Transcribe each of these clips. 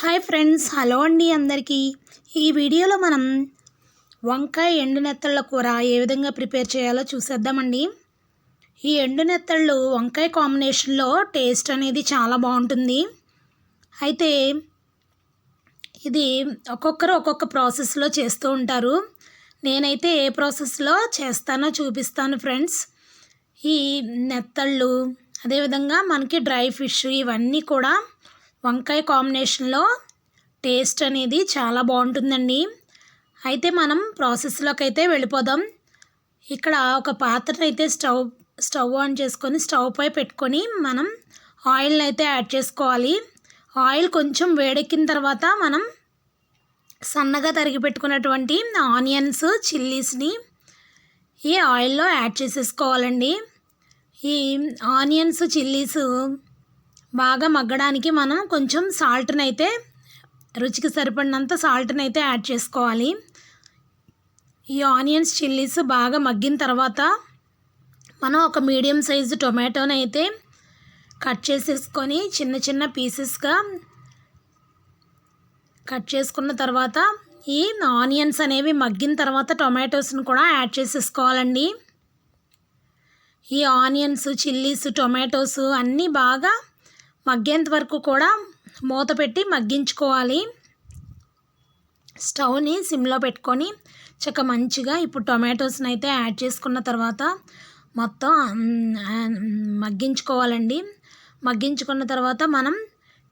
Hi friends hello అండి అందరికీ. ఈ వీడియోలో మనం వంకాయ ఎండు నెత్తళ్ళ కూర ఏ విధంగా ప్రిపేర్ చేయాలో చూసేద్దామండి. ఈ ఎండు నెత్తళ్ళు వంకాయ కాంబినేషన్లో టేస్ట్ అనేది చాలా బాగుంటుంది. అయితే ఇది ఒక్కొక్కరు ఒక్కొక్క ప్రాసెస్లో చేస్తూ ఉంటారు. నేనైతే ఏ ప్రాసెస్లో చేస్తానో చూపిస్తాను ఫ్రెండ్స్. ఈ నెత్తళ్ళు అదేవిధంగా మనకి డ్రై ఫిష్ ఇవన్నీ కూడా వంకాయ కాంబినేషన్లో టేస్ట్ అనేది చాలా బాగుంటుందండి. అయితే మనం ప్రాసెస్లోకి అయితే వెళ్ళిపోదాం. ఇక్కడ ఒక పాత్రను అయితే స్టవ్ స్టవ్ ఆన్ చేసుకొని స్టవ్ పై పెట్టుకొని మనం ఆయిల్ని అయితే యాడ్ చేసుకోవాలి. ఆయిల్ కొంచెం వేడెక్కిన తర్వాత మనం సన్నగా తరిగి పెట్టుకున్నటువంటి ఆనియన్స్ చిల్లీస్ని ఈ ఆయిల్లో యాడ్ చేసేసుకోవాలండి. ఈ ఆనియన్స్ చిల్లీస్ బాగా మగ్గడానికి మనం కొంచెం సాల్ట్ని అయితే రుచికి సరిపడినంత సాల్ట్ని అయితే యాడ్ చేసుకోవాలి. ఈ ఆనియన్స్ చిల్లీస్ బాగా మగ్గిన తర్వాత మనం ఒక మీడియం సైజు టొమాటోని అయితే కట్ చేసేసుకొని చిన్న చిన్న పీసెస్గా కట్ చేసుకున్న తర్వాత ఈ ఆనియన్స్ అనేవి మగ్గిన తర్వాత టొమాటోస్ని కూడా యాడ్ చేసేసుకోవాలండి. ఈ ఆనియన్స్ చిల్లీస్ టొమాటోస్ అన్నీ బాగా మగ్గేంత వరకు కూడా మూత పెట్టి మగ్గించుకోవాలి. స్టవ్ని సిమ్లో పెట్టుకొని చక్క మంచిగా ఇప్పుడు టొమాటోస్ని అయితే యాడ్ చేసుకున్న తర్వాత మొత్తం మగ్గించుకోవాలండి. మగ్గించుకున్న తర్వాత మనం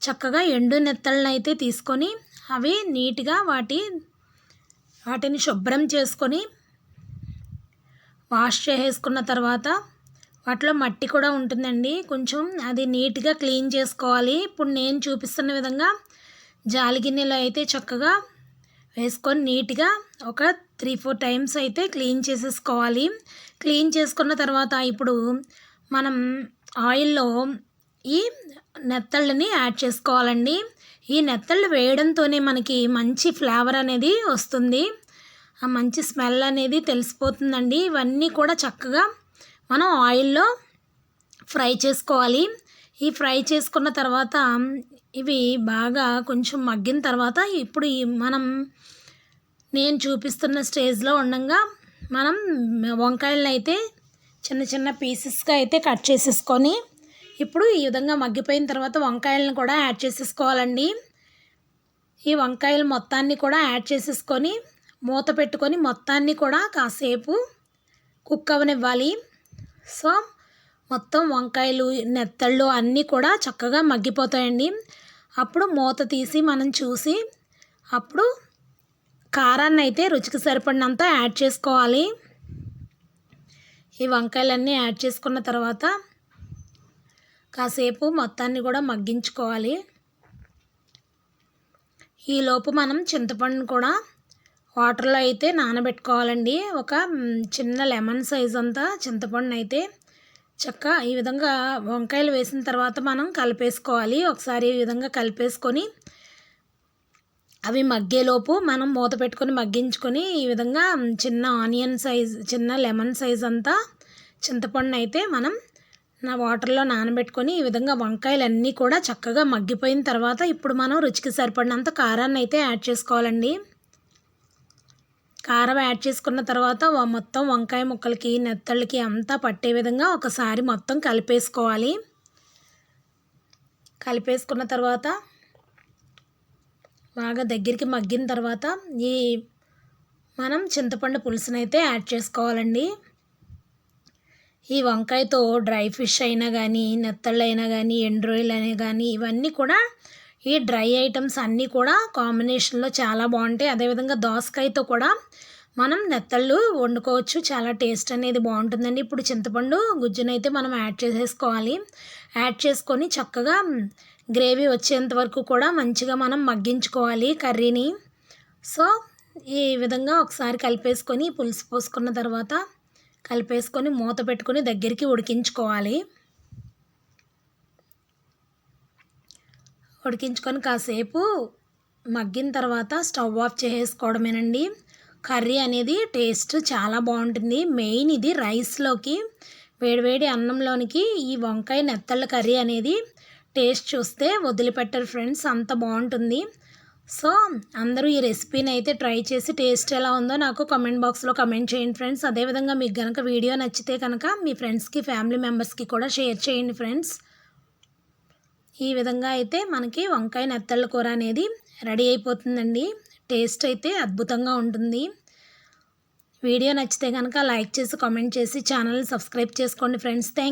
చక్కగా ఎండు నెత్తళ్ళని అయితే తీసుకొని అవి నీట్గా వాటి వాటిని శుభ్రం చేసుకొని వాష్ చేసేసుకున్న తర్వాత వాటిలో మట్టి కూడా ఉంటుందండి. కొంచెం అది నీట్గా క్లీన్ చేసుకోవాలి. ఇప్పుడు నేను చూపిస్తున్న విధంగా జాలి గిన్నెలో అయితే చక్కగా వేసుకొని నీట్గా ఒక త్రీ ఫోర్ టైమ్స్ అయితే క్లీన్ చేసేసుకోవాలి. క్లీన్ చేసుకున్న తర్వాత ఇప్పుడు మనం ఆయిల్లో ఈ నెత్తళ్ళని యాడ్ చేసుకోవాలండి. ఈ నెత్తళ్ళు వేయడంతోనే మనకి మంచి ఫ్లేవర్ అనేది వస్తుంది. ఆ మంచి స్మెల్ అనేది తెలిసిపోతుందండి. ఇవన్నీ కూడా చక్కగా మనం ఆయిల్లో ఫ్రై చేసుకోవాలి. ఈ ఫ్రై చేసుకున్న తర్వాత ఇవి బాగా కొంచెం మగ్గిన తర్వాత ఇప్పుడు మనం నేను చూపిస్తున్న స్టేజ్లో ఉండగా మనం వంకాయలను అయితే చిన్న చిన్న పీసెస్గా అయితే కట్ చేసేసుకొని ఇప్పుడు ఈ విధంగా మగ్గిపోయిన తర్వాత వంకాయలను కూడా యాడ్ చేసేసుకోవాలండి. ఈ వంకాయలు మొత్తాన్ని కూడా యాడ్ చేసేసుకొని మూత పెట్టుకొని మొత్తాన్ని కూడా కాసేపు కుక్ అవనివ్వాలి సో మొత్తం వంకాయలు నెత్తళ్ళు అన్నీ కూడా చక్కగా మగ్గిపోతాయండి. అప్పుడు మూత తీసి మనం చూసి అప్పుడు కారాన్ని అయితే రుచికి సరిపడినంత యాడ్ చేసుకోవాలి. ఈ వంకాయలన్నీ యాడ్ చేసుకున్న తర్వాత కాసేపు మొత్తాన్ని కూడా మగ్గించుకోవాలి. ఈలోపు మనం చింతపండును కూడా వాటర్లో అయితే నానబెట్టుకోవాలండి. ఒక చిన్న లెమన్ సైజ్ అంతా చింతపండు అయితే చక్క ఈ విధంగా వంకాయలు వేసిన తర్వాత మనం కలిపేసుకోవాలి. ఒకసారి ఈ విధంగా కలిపేసుకొని అవి మగ్గేలోపు మనం మూత పెట్టుకొని మగ్గించుకొని ఈ విధంగా చిన్న ఆనియన్ సైజ్ చిన్న లెమన్ సైజ్ అంతా చింతపండు అయితే మనం నా వాటర్లో నానబెట్టుకొని ఈ విధంగా వంకాయలు అన్నీ కూడా చక్కగా మగ్గిపోయిన తర్వాత ఇప్పుడు మనం రుచికి సరిపడినంత కారాన్ని అయితే యాడ్ చేసుకోవాలండి. కారం యాడ్ చేసుకున్న తర్వాత మొత్తం వంకాయ ముక్కలకి నెత్తళ్ళకి అంతా పట్టే విధంగా ఒకసారి మొత్తం కలిపేసుకోవాలి. కలిపేసుకున్న తర్వాత బాగా దగ్గరికి మగ్గిన తర్వాత ఈ మనం చింతపండు పులుసునైతే యాడ్ చేసుకోవాలండి. ఈ వంకాయతో డ్రై ఫిష్ అయినా కానీ నెత్తళ్ళు అయినా కానీ ఎండ్రోయిల్ అయినా కానీ ఇవన్నీ కూడా ఈ డ్రై ఐటమ్స్ అన్నీ కూడా కాంబినేషన్లో చాలా బాగుంటాయి. అదేవిధంగా దోసకాయతో కూడా మనం నెత్తళ్ళు వండుకోవచ్చు. చాలా టేస్ట్ అనేది బాగుంటుందండి. ఇప్పుడు చింతపండు గుజ్జునైతే మనం యాడ్ చేసేసుకోవాలి. యాడ్ చేసుకొని చక్కగా గ్రేవీ వచ్చేంత వరకు కూడా మంచిగా మనం మగ్గించుకోవాలి కర్రీని. సో ఈ విధంగా ఒకసారి కలిపేసుకొని పులుసు పోసుకున్న తర్వాత కలిపేసుకొని మూత పెట్టుకొని దగ్గరికి ఉడికించుకోవాలి. ఉడికించుకొని కాసేపు మగ్గిన తర్వాత స్టవ్ ఆఫ్ చేసేసుకోవడమేనండి. కర్రీ అనేది టేస్ట్ చాలా బాగుంటుంది. మెయిన్ ఇది రైస్లోకి వేడివేడి అన్నంలోనికి ఈ వంకాయ నెత్తళ్ళ కర్రీ అనేది టేస్ట్ చూస్తే వదిలిపెట్టరు ఫ్రెండ్స్ అంత బాగుంటుంది. సో అందరూ ఈ రెసిపీని అయితే ట్రై చేసి టేస్ట్ ఎలా ఉందో నాకు కమెంట్ బాక్స్లో కమెంట్ చేయండి ఫ్రెండ్స్. అదేవిధంగా మీకు కనుక వీడియో నచ్చితే కనుక మీ ఫ్రెండ్స్కి ఫ్యామిలీ మెంబర్స్కి కూడా షేర్ చేయండి ఫ్రెండ్స్. ఈ విధంగా అయితే మనకి వంకాయ నెత్తళ్ళ కూర అనేది రెడీ అయిపోతుందండి. టేస్ట్ అయితే అద్భుతంగా ఉంటుంది. వీడియో నచ్చితే కనుక లైక్ చేసి కామెంట్ చేసి ఛానల్ని సబ్స్క్రైబ్ చేసుకోండి ఫ్రెండ్స్. థ్యాంక్